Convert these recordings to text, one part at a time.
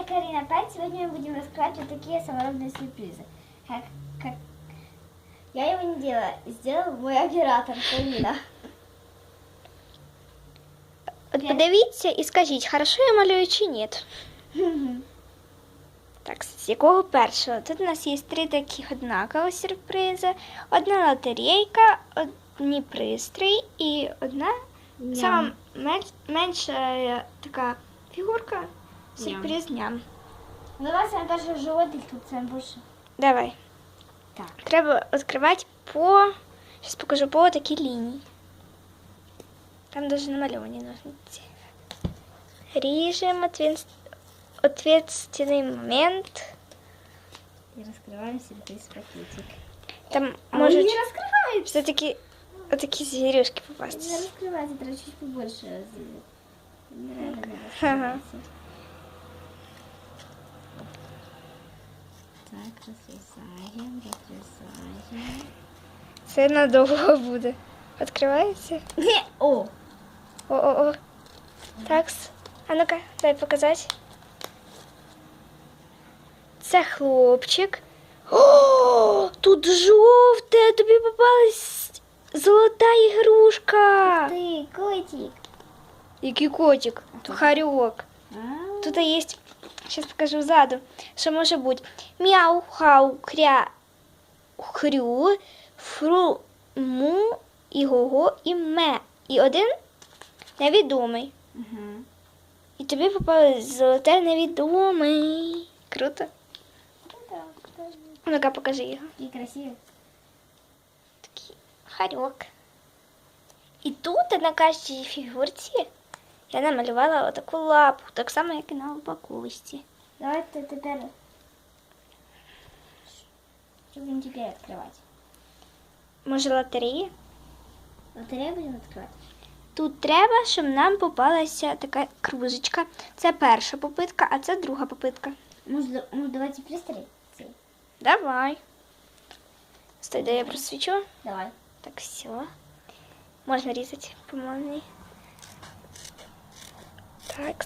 вами Карина Пэт. Сегодня мы будем раскрывать вот такие саморобные сюрпризы. Как, как... Я его не делала, сделал мой оператор Карина. От подивіться і скажіть, хорошо я малюю чи ні. Так, з якого першого? Тут у нас є три таких однакові сюрпризи. Одна лотерейка, одні пристрій і одна сама мен- менша е, така фігурка. Сюрприз ням. Давай саме перше животик тут саме більше. Давай. Так. Треба відкривати по. Зараз покажу по такій лінії. Там даже намальовані ножниці. Ріжемо ответ... ответственний момент. І розкриваємо сюрприз пакетик. Там А вони можуть не розкриваються. все-таки отакі звірюшки Не попасти. розкриваються, треба чуть побольше розрізати. Нереально не Ага. Так, розрізаємо, розрізаємо. Це надовго буде. Відкривається? Ні, О! О-о-о. Так. А ну-ка, дай показати. Це хлопчик. О, тут жовте, тобі попалась золота ігрушка. Ти, котик. Який котик? Харьок. А, Тут є, Зараз покажу ззаду, що може бути. Мяу, хау, кря, хрю, фру, му, і гого, і ме. І один невідомий. Угу. І тобі попалось золоте невідомий. Круто. Ну-ка, покажи його. І красиво. Такий харьок. І тут на кожній фігурці я намалювала отаку лапу, так само, як і на упаковці. Давайте тепер. Що будемо тепер відкривати? Може, лотерея? Лотерею будемо відкривати? Тут треба, щоб нам попалася така кружечка. Це перша попитка, а це друга попитка. Може, ну, давайте пристрій цей. Давай. Стой, дай я просвічу. Давай. Так, все. Можна різати по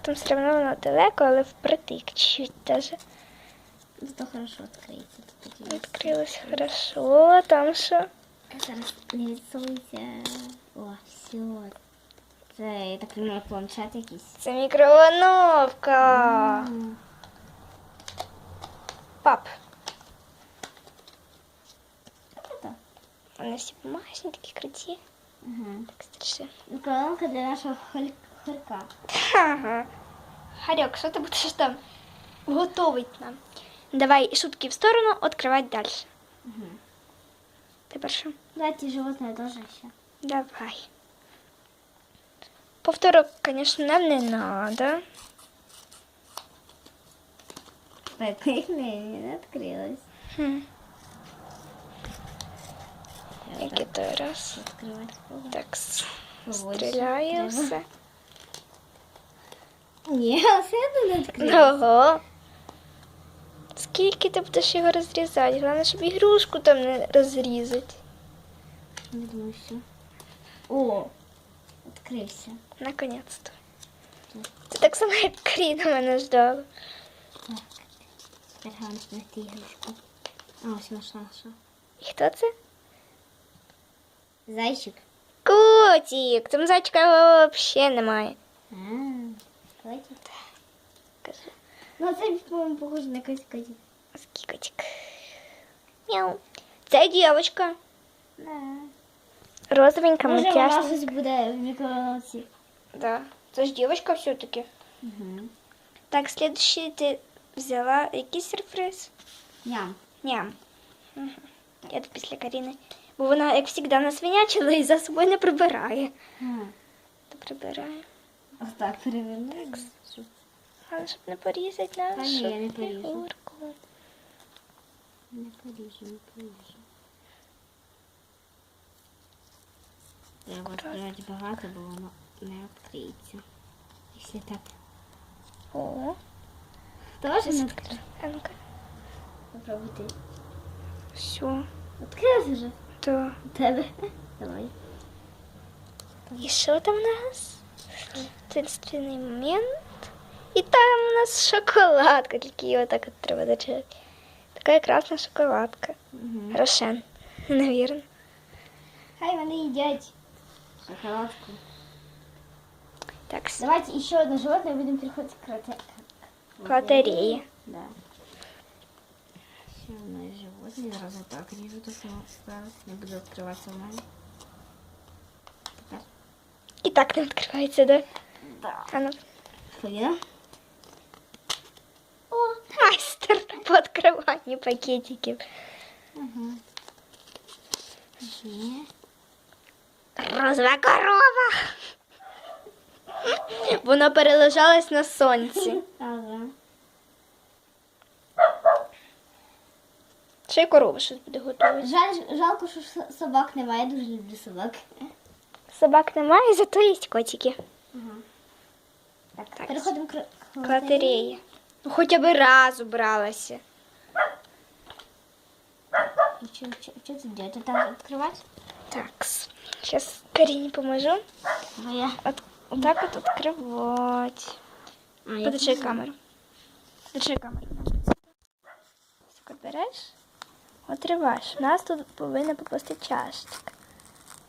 там все воно далеко, але впритик чуть-чуть даже. Зато хорошо відкриється. Тут. Відкрилось хорошо. Там що? Зараз не відсуйся. О, все. Це, я так розумію, планшет якийсь. Це мікроволновка. М. Пап. Вони всі бумажні, такі круті. Ага. Так страшно. Миколаївка для нашого холь- хорька. Ага. Харек, що ти будеш там готовить нам? Давай шутки в сторону, відкривати далі. Угу. Тепер що? Давайте животное тоже еще. Давай. Повторок, конечно, нам не надо. Так, не, открылась. Хм. Я той раз. Открывать. Так, с- Ні, все не открылось. Ого. Скільки ти будеш його розрізати? Головне, щоб ігрушку там не розрізати. Не думаю. О, открылся. Наконець-то. Це так само, як Кріна мене ждала. Так. Теперь главное найти игрушку. А, все, нашла, нашла. І хто це? Зайчик. Котик! Там зайчика взагалі немає. А, Кажи. Ну, це, по-моему, похоже на котик. котик. Ось котик. Мяу. Це дівчинка. Да. Розовенька, Може, вона щось буде в мікроволновці. Да. Це ж дівчинка все-таки. Угу. Так, следующий ти взяла який сюрприз? Ням. Ням. Угу. Я тут після Каріни. Бо вона, як завжди, насвинячила і за собою не прибирає. То прибирає. Ось так переверну. Щоб Але щоб не порізати нашу ні, я не поріжу. фігурку. Не поріжу, не поріжу. Треба відкривати багато, бо воно не відкриється. Якщо так. О, Тоже не відкрила. А ну-ка. Попробуйте. Все. Відкрилось вже? Да. У тебе. Давай. І що там у нас? Таинственний момент. І там у нас шоколадка, тільки її отак от треба дочекати. Така красна шоколадка. Угу. Рошен, навірно. Хай вони їдять шоколадку. Так, с- Давайте еще одно животное и будем переходить к роте- к лотерее. Да. Еще одно животное. Сразу так режу, то что осталось. Не буду открывать самому. Так не відкривається, да? Да. А ну. О, майстер по відкриванню пакетиків. Угу. Ще. Розова корова. Вона перележалась на сонці. Ага. Ще й корова щось буде готувати. Жаль, жалко, що собак немає. Я дуже люблю собак. Собак немає, зато є котики. Ага. Так, Так. переходимо к, лотереї. Ну, хоча б раз убралася. Что, тут делать? Это открывать? Так, зараз Каріні поможу. Ну, я... От, отак от відкривати. А, Подержи камеру. Держи камеру. Так, береш, отриваєш. У нас тут повинна попасти чашечка.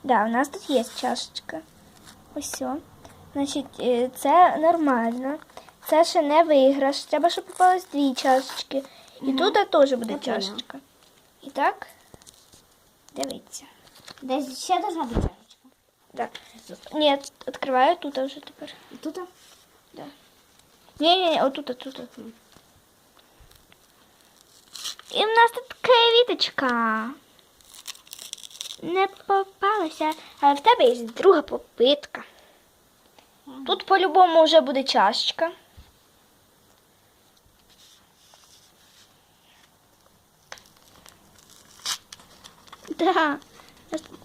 Да, у нас тут є чашечка. Ось все. Значить, е, це нормально. Це ще не виграш. Треба, щоб попалось дві чашечки. І Мгм. тут теж буде поняла. чашечка. І так, дивіться. Десь ще должна бути чашечка. Да. Ні, відкриваю тут вже тепер. І тут? Да. Ні, ні, ні, отут, отут. І в нас тут квіточка. Не попалася, але в тебе є друга попитка. Тут по-любому вже буде чашечка. Да,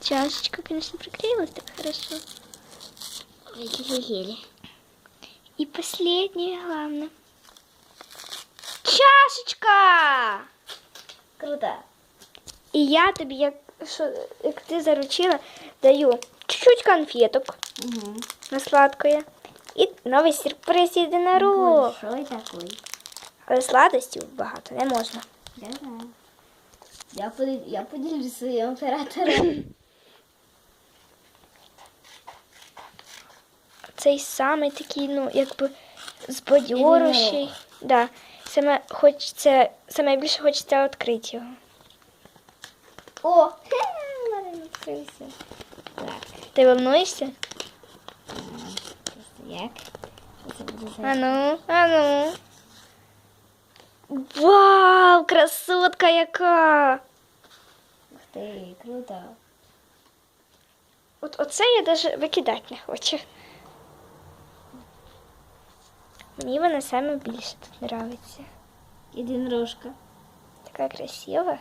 чашечка, конечно, приклеилась так хорошо. Еле-еле. И последнее, главное. Чашечка! Круто. І я тобі, як, що, як ти заручила, даю чуть-чуть конфеток Угу. на сладкое. І новий сюрприз єдинорог. Большой такой. Але сладостів багато не можна. Я знаю. Я, поделюсь своим оператором. Цей самий такий, ну, якби збадьорущий. Да. Саме хочеться, саме більше хочеться відкрити його. О! хе, мене не відкрився. Так, Ти волнуєшся? просто як? Що це буде за... Ану, ану. Вау, красотка яка! Ух ти, круто. От оце я навіть викидати не хочу. Мені вона саме більше тут подобається. Єдинорожка. Така красива.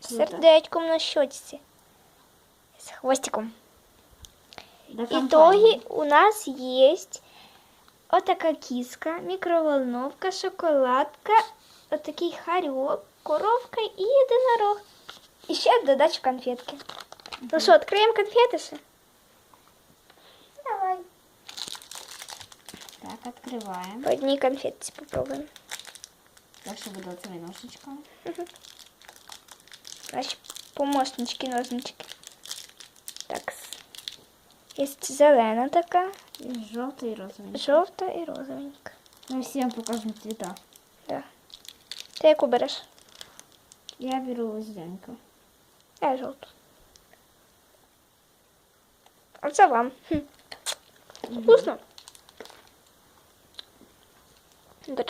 З Круто. сердечком на щочці. З хвостиком. До Итоги у нас есть вот такая киска, микроволновка, шоколадка, вот такий хорек, коровка и единорог. И ще додачу конфетки. Ну что, откроем конфеты же? Давай. Так, открываем. По одній конфетці попробуем. Так, що буде оце ножичком. Значит, помощнички, ножнички. Так. Есть зелена така, І жовтий і розовий. жовта і розовенька. Ми всім покажемо цвіта. Да. Ти яку береш? Я беру зеленьку. Я жовту. А це вам. Хм. Вкусно. Добре.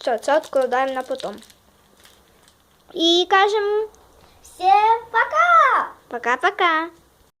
Все, це відкладаємо на потом. І кажем Всем пока! пока-пока.